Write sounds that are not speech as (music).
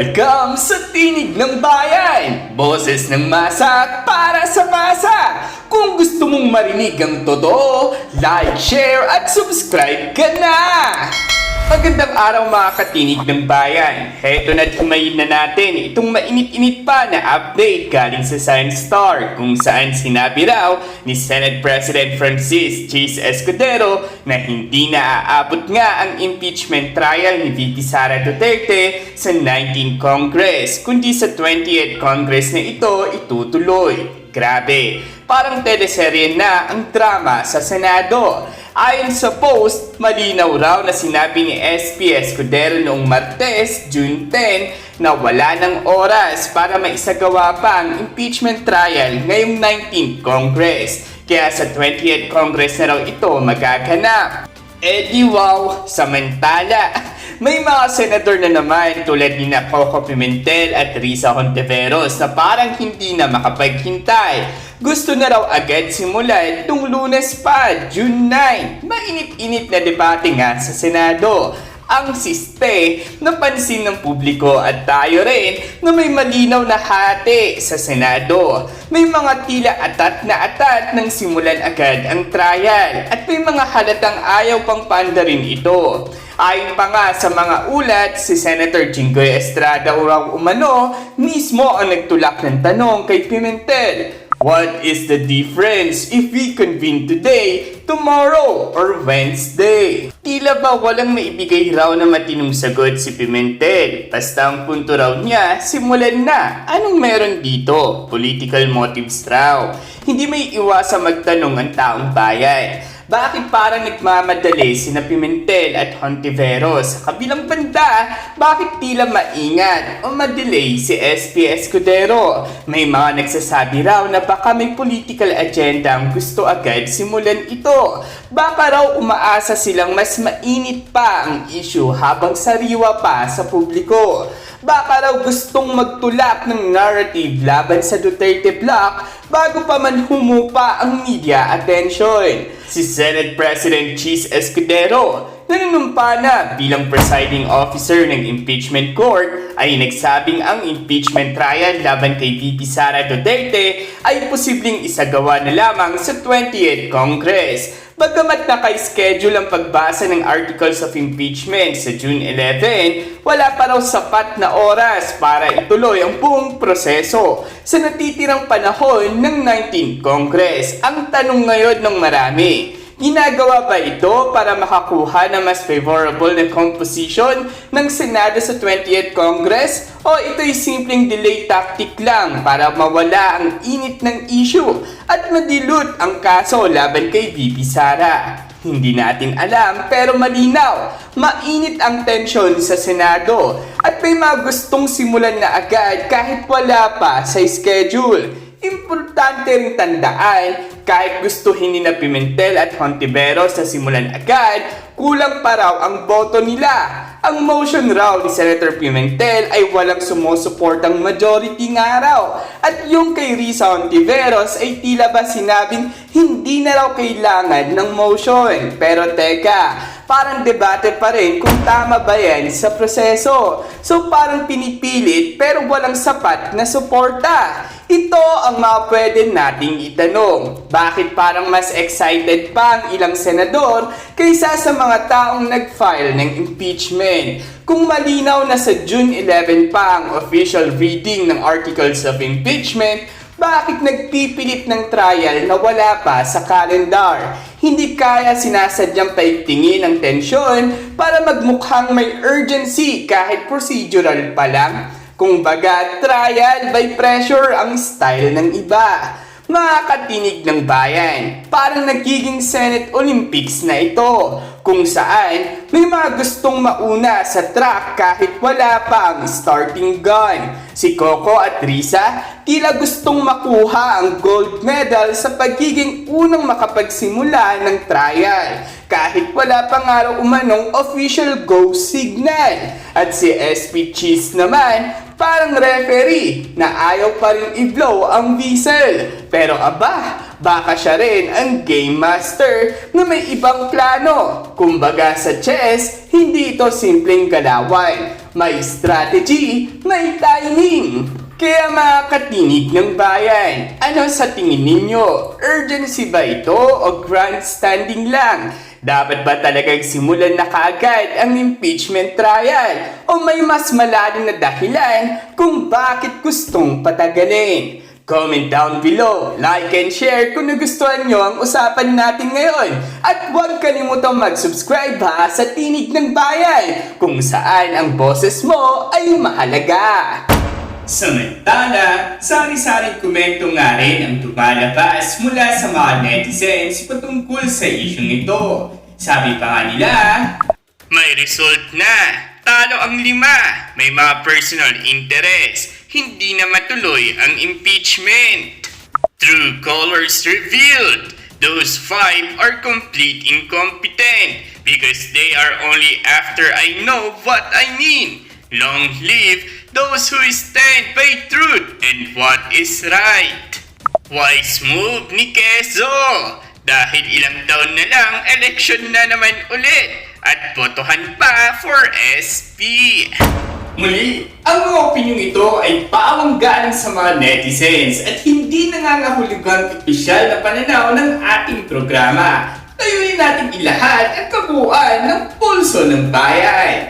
Welcome sa Tinig ng Bayan! Boses ng masa para sa masa! Kung gusto mong marinig ang totoo, like, share at subscribe ka na! Magandang araw mga katinig ng bayan. Heto na't humayin na natin itong mainit-init pa na update galing sa Science Star kung saan sinabi raw ni Senate President Francis Chis Escudero na hindi na aabot nga ang impeachment trial ni VP Sara Duterte sa 19th Congress kundi sa 20th Congress na ito itutuloy. Grabe, parang teleserye na ang drama sa Senado. Ayon sa post, malinaw raw na sinabi ni SP Escudero noong Martes, June 10, na wala ng oras para maisagawa pa ang impeachment trial ngayong 19th Congress. Kaya sa 20th Congress na raw ito magaganap. Eh wow, samantala, (laughs) may mga senador na naman tulad ni Coco Pimentel at Risa Hontiveros na parang hindi na makapaghintay. Gusto na raw agad simulan tung lunes pa, June 9. Mainit-init na debate nga sa Senado ang siste napansin ng publiko at tayo rin na may malinaw na hati sa Senado. May mga tila atat na atat nang simulan agad ang trial at may mga halatang ayaw pang paandarin ito. Ayon pa nga sa mga ulat, si Senator Jinggoy Estrada raw umano mismo ang nagtulak ng tanong kay Pimentel. What is the difference if we convene today, tomorrow, or Wednesday? Tila ba walang maibigay raw na matinong sagot si Pimentel? Basta ang punto raw niya, simulan na. Anong meron dito? Political motives raw. Hindi may iwasa magtanong ang taong bayan. Bakit parang nagmamadali sina Pimentel at Hontiveros? Sa kabilang banda, bakit tila maingat o madelay si SP Escudero? May mga nagsasabi raw na baka may political agenda ang gusto agad simulan ito. Baka raw umaasa silang mas mainit pa ang issue habang sariwa pa sa publiko. Baka raw gustong magtulak ng narrative laban sa Duterte Block bago pa man humupa ang media attention. Si Senate President Cheese Escudero nanunumpa na bilang presiding officer ng impeachment court ay nagsabing ang impeachment trial laban kay VP Sara Duterte ay posibleng isagawa na lamang sa 20th Congress. Bagamat naka-schedule ang pagbasa ng articles of impeachment sa June 11, wala pa raw sapat na oras para ituloy ang buong proseso sa natitirang panahon ng 19th Congress. Ang tanong ngayon ng marami, Ginagawa ba ito para makakuha ng mas favorable na composition ng Senado sa 20th Congress? O ito'y simpleng delay tactic lang para mawala ang init ng issue at madilute ang kaso laban kay VP Sara? Hindi natin alam pero malinaw, mainit ang tensyon sa Senado at may mga gustong simulan na agad kahit wala pa sa schedule. Importante ring tandaan, kahit gustuhin ni na Pimentel at Hontiveros sa simulan agad, kulang pa raw ang boto nila. Ang motion raw ni Senator Pimentel ay walang sumusuportang majority nga raw. At yung kay Risa Hontiveros ay tila ba sinabing hindi na raw kailangan ng motion. Pero teka, parang debate pa rin kung tama ba yan sa proseso. So parang pinipilit pero walang sapat na suporta. Ito ang mga pwede nating itanong. Bakit parang mas excited pa ang ilang senador kaysa sa mga taong nag-file ng impeachment? Kung malinaw na sa June 11 pa ang official reading ng articles of impeachment, bakit nagpipilit ng trial na wala pa sa calendar? Hindi kaya sinasadyang paigtingin ang tensyon para magmukhang may urgency kahit procedural pa lang? Kung baga, trial by pressure ang style ng iba. Mga katinig ng bayan, parang nagiging Senate Olympics na ito, kung saan may mga gustong mauna sa track kahit wala pa ang starting gun. Si Coco at Risa tila gustong makuha ang gold medal sa pagiging unang makapagsimula ng trial kahit wala pa nga raw umanong official go signal. At si SP Cheese naman parang referee na ayaw pa rin i-blow ang whistle. Pero aba, baka siya rin ang game master na may ibang plano. Kumbaga sa chess, hindi ito simpleng galawan. May strategy, may timing. Kaya mga katinig ng bayan, ano sa tingin ninyo? Urgency ba ito o grandstanding lang? Dapat ba talagang simulan na kaagad ang impeachment trial? O may mas malalim na dahilan kung bakit gustong patagalin? Comment down below, like and share kung nagustuhan nyo ang usapan natin ngayon. At huwag kalimutang mag-subscribe ha sa Tinig ng Bayan kung saan ang boses mo ay mahalaga. Samantala, sari-saring komento nga rin ang tumalabas mula sa mga netizens patungkol sa isyong ito. Sabi pa nga nila, May result na! Talo ang lima! May mga personal interest. Hindi na matuloy ang impeachment. True colors revealed. Those five are complete incompetent because they are only after I know what I mean. Long live those who stand by truth and what is right. Wise move ni Quezzo! Dahil ilang taon na lang, election na naman ulit at botohan pa for SP. Muli, ang mga opinyong ito ay pawang galing sa mga netizens at hindi nangangahulugang opisyal na pananaw ng ating programa. Layunin natin ilahad ang kabuuan ng pulso ng bayan.